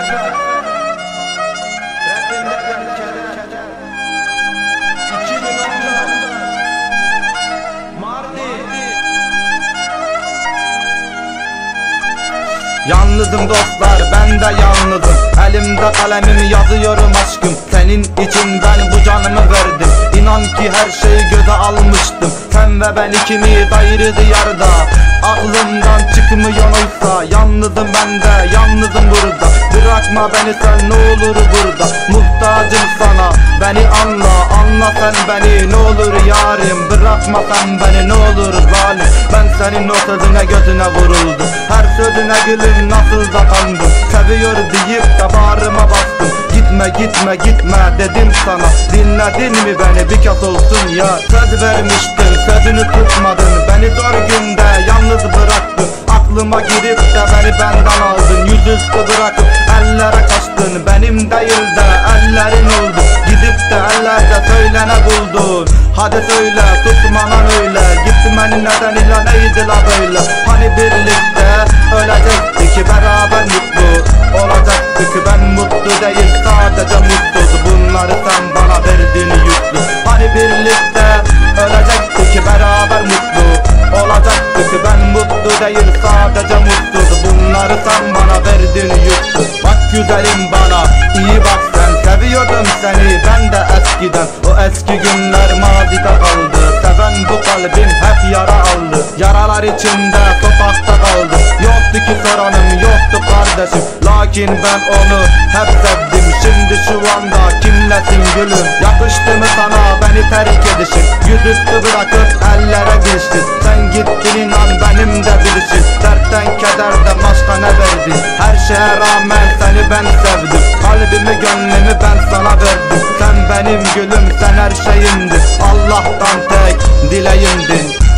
yeter dostlar ben de yanlıydım Elimde kalemimi yazıyorum aşkım. Senin için ben bu canımı verdim. İnan ki her şeyi göze almıştım. Sen ve ben ikimiz ayrı diyarda. Aklımda çıkmıyor oysa Yalnızım ben de yalnızım burada. Bırakma beni sen ne olur burada. Muhtacım sana beni anla Anla sen beni. Ne olur yarim Bırakma sen beni ne olur zalim. Ben senin o sözüne gözüne vuruldum. Her sözüne gülüm nasıl da kandım. Seviyor deyip de bağrıma bastım. Gitme gitme gitme dedim sana. Dinledin mi beni? Bir kez olsun ya. Söz vermiştin sözünü tutmadın. Beni zor günde yalnız bıraktın Aklıma girip de beni benden aldın. Yüzüstü bırakıp ellere kaçtın. Benim değil de ellerin oldu. Gidip de ellerde söylene buldun. Hadi söyle susmadan öyle. Gitmenin nedeniyle neydi la böyle? Hani değil sadece mutsuz Bunları sen bana verdiğini yüklü Bak güzelim bana iyi bak sen Seviyordum seni ben de eskiden. O eski günler mazide kaldı. Seven bu kalbim hep yara aldı. Yaralar içinde sokakta kaldı. Yoktu ki soranım yoktu kardeşim. Lakin ben onu hep sevdim. Şimdi şu anda kimlesin gülüm? Yakıştı mı sana beni terk edişin Yüzüstü bırakıp ellere giriştin bilişim Dertten kederden başka ne verdin Her şeye rağmen seni ben sevdim. Kalbimi gönlümü ben sana verdim. Sen benim gülüm sen her şeyimdin Allah'tan tek dileğimdi